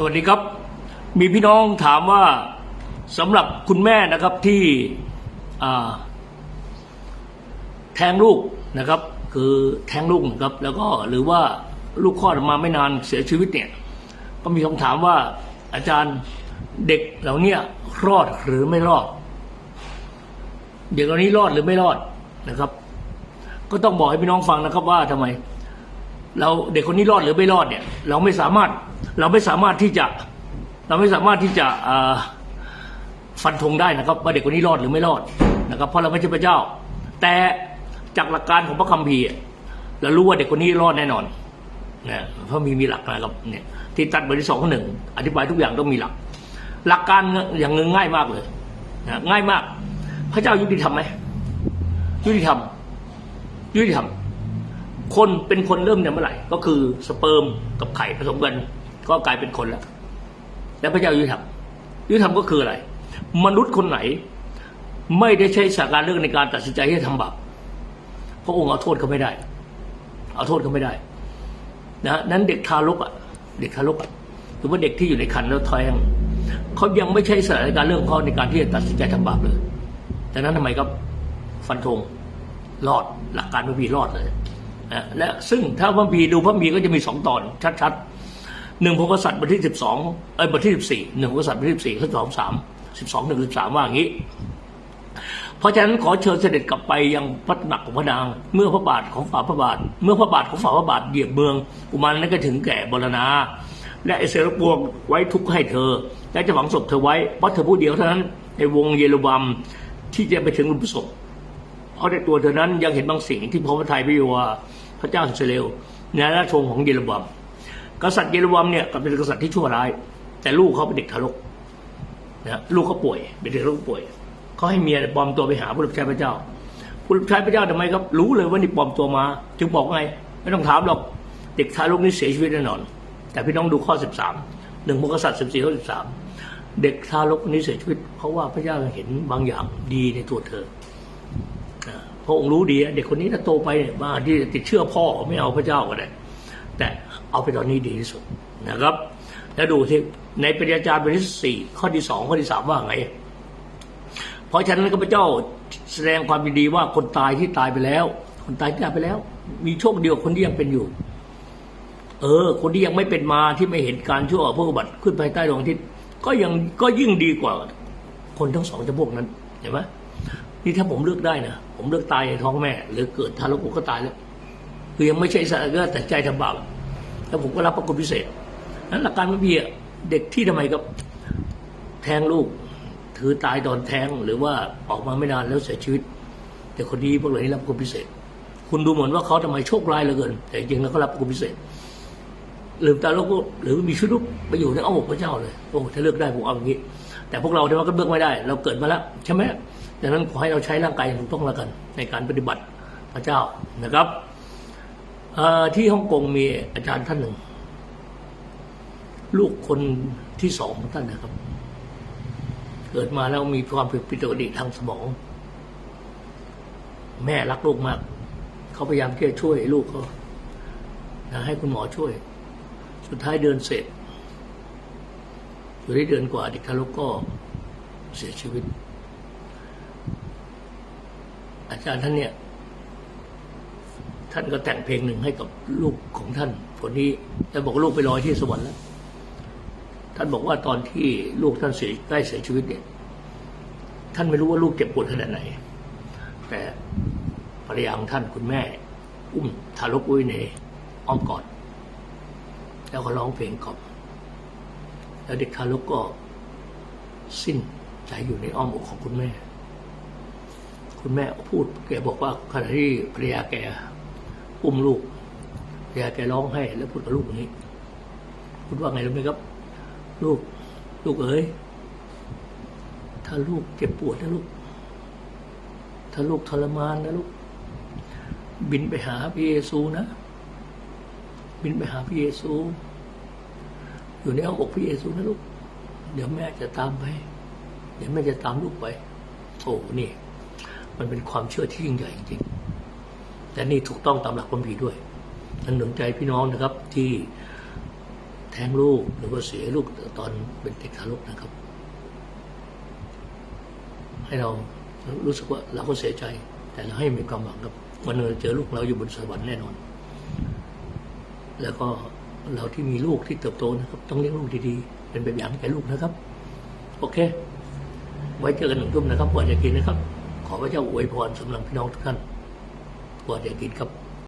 สวัสดีครับ มีพี่น้องถามว่าสำหรับคุณแม่นะครับที่แทงลูกนะครับ คือแทงลูกนะครับ แล้วก็หรือว่าลูกคลอดออกมาไม่นานเสียชีวิตเนี่ย ก็มีคำถามว่าอาจารย์เด็กเหล่านี้รอดหรือไม่รอด เด็กเหล่านี้รอดหรือไม่รอดนะครับ ก็ต้องบอกให้พี่น้องฟังนะครับว่าทำไม เราเด็กคนนี้รอดหรือไม่รอดเนี่ย เราไม่สามารถเราไม่สามารถที่จะ เราไม่สามารถที่จะฟันธงได้นะครับว่าเด็กคนนี้รอดหรือไม่รอดนะครับเพราะเราไม่ใช่พระเจ้า แต่จากหลักการของพระคัมภีร์เรารู้ว่าเด็กคนนี้รอดแน่นอนนะเพราะมีมีหลักนะครับเนี่ยที่ตัดบทที่สองข้อหนึ่งอธิบายทุกอย่างต้องมีหลัก หลักการอย่างหนึ่งง่ายมากเลยนะง่ายมาก พระเจ้ายุติธรรมไหมยุติธรรมยุติธรรม คนเป็นคนเริ่มเนี่ยเมื่อไหร่ ก็คือสเปิร์มกับไข่ผสมกัน ก็กลายเป็นคนแล้ว แล้วพระเจ้ายุติธรรมยุติธรรมก็คืออะไร มนุษย์คนไหน ไม่ได้ใช้สาการเรื่องในการตัดสินใจที่จะทำบาปพระองค์เอาโทษเขาไม่ได้ เอาโทษเขาไม่ได้ นะนั้นเด็กทารกอะ เด็กทารกอะหรือว่าเด็กที่อยู่ในครรภ์แล้วท้องเขายังไม่ใช่สถานการเรื่องของเขาในการที่จะตัดสินใจทำบาปเลยดังนั้นทำไมครับฟันธงรอดหลักการพระพีรอดเลย นะและซึ่งถ้าพระพีดูพระพีก็จะมีสองตอนชัดๆหนึ่งพกษัตริย์บทที่สิบสองเอ้ยบทที่สิบสี่หนึ่งพกษัตริย์บทที่สิบสี่ข้อสองสามสิบสองหนึ่งสิบสามว่าอย่างนี้ เพราะฉะนั้นขอเชิญเสด็จกลับไปยังพระตำหนักของพระนาง เมื่อพระบาทของฝ่าพระบาท เมื่อพระบาทของฝ่าพระบาทเหยียบเมืองกุมารนั้นก็ถึงแก่บรณา และไอเสรปวงไว้ทุกข์ให้เธอ และจะฝังศพเธอไว้เพราะเธอผู้เดียวเท่านั้นในวงเยโรบัมที่จะไปถึงหลุมศพ เพราะในตัวเธอนั้นยังเห็นบางสิ่งที่พระพระทัยพระโยวาพระเจ้าอิสราเอลในราชวงศ์ของเยโรบัมกษัตริย์เยโรบัมเนี่ยก็เป็นกษัตริย์ที่ชั่วร้าย แต่ลูกเขาเป็นเด็กทารกนะลูกเขาป่วยเป็นเด็กทารกป่วยเขาให้เมียปลอมตัวไปหาผู้รับใช้พระเจ้าผู้รับใช้พระเจ้าทำไมครับรู้เลยว่านี่ปลอมตัวมา จึงบอกไงไม่ต้องถามหรอกเด็กทารกนี้เสียชีวิตแน่นอน แต่พี่น้องดูข้อ 13หนึ่งพระกษัตริย์14ข้อ13 เด็กทารกนี้เสียชีวิต เพราะว่าพระเจ้าเห็นบางอย่างดีในตัวเธอ พระองค์รู้ดีอะเด็กคนนี้ถ้าโตไปเนี่ยบาทีจะติดเชื่อพ่อไม่เอาพระเจ้าก็ได้แต่เอาไปตอนนี้ดีที่สุดนะครับ แล้วดูที่ในปริยาจารย์บทที่สี่ข้อที่สองข้อที่สามว่าไง เพราะฉะนั้นข้าพเจ้าแสดงความยินดีว่าคนตายที่ตายไปแล้ว คนตายที่ตายไปแล้ว มีโชคเดียวคนที่ยังเป็นอยู่ เออ คนที่ยังไม่เป็นมาที่ไม่เห็นการชั่วพวกบัติขึ้นภายใต้ดวงอาทิตย์ก็ยังก็ยิ่งดีกว่า คนทั้งสองจำพวกนั้นเห็นไหม นี่ถ้าผมเลือกได้นะผมเลือกตายในท้องแม่ หรือเกิดทารกผมก็ตายแล้วคือยังไม่ใช่สารก็แต่ใจทำบาปแล้วผมก็รับพระคุณพิเศษนั้นหลักการไม่มีอะเด็กที่ทำไมครับแทงลูก ถือตายตอนแท้งหรือว่าออกมาไม่นานแล้วเสียชีวิต แต่คนนี้พวกเหล่านี้รับคุณพิเศษ คุณดูเหมือนว่าเขาทำไมโชคร้ายเหลือเกิน แต่จริงแล้วเขารับคุณพิเศษลืมตาแล้วก็หรือมีชีวิตไปอยู่ในอ้อมอกพระเจ้าเลยโอ้ถ้าเลือกได้ผมเอาอย่างนี้ แต่พวกเราที่ว่าก็เลือกไม่ได้ เราเกิดมาแล้วใช่ไหม ดังนั้นขอให้เราใช้ร่างกายองถูกต้องแล้วกัน ในการปฏิบัติพระเจ้านะครับที่ฮ่องกงมีอาจารย์ท่านหนึ่ง ลูกคนที่สองของท่านนะครับ เกิดมาแล้วมีความผิดปกติทางสมอง แม่รักลูกมาก เขาพยายามที่จะช่วยลูกเขาให้คุณหมอช่วย สุดท้ายเดินเสร็จอยู่ได้เดือนกว่าเด็กทารกก็เสียชีวิต อาจารย์ท่านเนี่ย ท่านก็แต่งเพลงหนึ่งให้กับลูกของท่านคนนี้แล้วบอกว่าลูกไปลอยที่สวรรค์แล้ว ท่านบอกว่าตอนที่ลูกท่านเสียใกล้เสียชีวิตเนี่ย ท่านไม่รู้ว่าลูกเจ็บปวดขนาดไหน แต่ภรรยาของท่านคุณแม่ อุ้มทารกไว้ยในอ้อมกอดแล้วก็ร้องเพลงกอมแล้วเด็กทารกก็สิ้นใจอยู่ในอ้อมอกของคุณแม่ คุณแม่พูดแกบอกว่าขณะที่ภรรยาแกอุ้มลูกภรรยาแกร้องให้แล้วพูดกับลูกอย่างนี้ พูดว่าไงรู้ไหมครับ ลูก ลูกเอ๋ยถ้าลูกเจ็บปวดนะลูก ถ้าลูกทรมานนะลูก บินไปหาพระเยซูนะ บินไปหาพระเยซู อยู่ในอ้อมอกพระเยซูนะลูก เดี๋ยวแม่จะตามไป เดี๋ยวแม่จะตามลูกไป โอ้นี่ มันเป็นความเชื่อที่ยิ่งใหญ่จริงๆแต่นี่ถูกต้องตามหลักความผีด้วยนั่นหนุนใจพี่น้องนะครับที่แท้งลูกหรือว่าเสียลูกตอนเป็นเด็กทารกนะครับ ให้เรารู้สึกว่าเราก็เสียใจ แต่เราให้มีความหวังครับวันหนึ่งเจอลูกเราอยู่บนสวรรค์แน่นอน แล้วก็เราที่มีลูกที่เติบโตนะครับ ต้องเลี้ยงลูกดีๆ เป็นแบบอย่างแก่ลูกนะครับ โอเค ไว้เจอกันหนึ่งทุ่มนะครับก่อนจะกินนะครับ ขอพระเจ้าอวยพรสำหรับพี่น้องทุกท่านก่อนจะกินครับ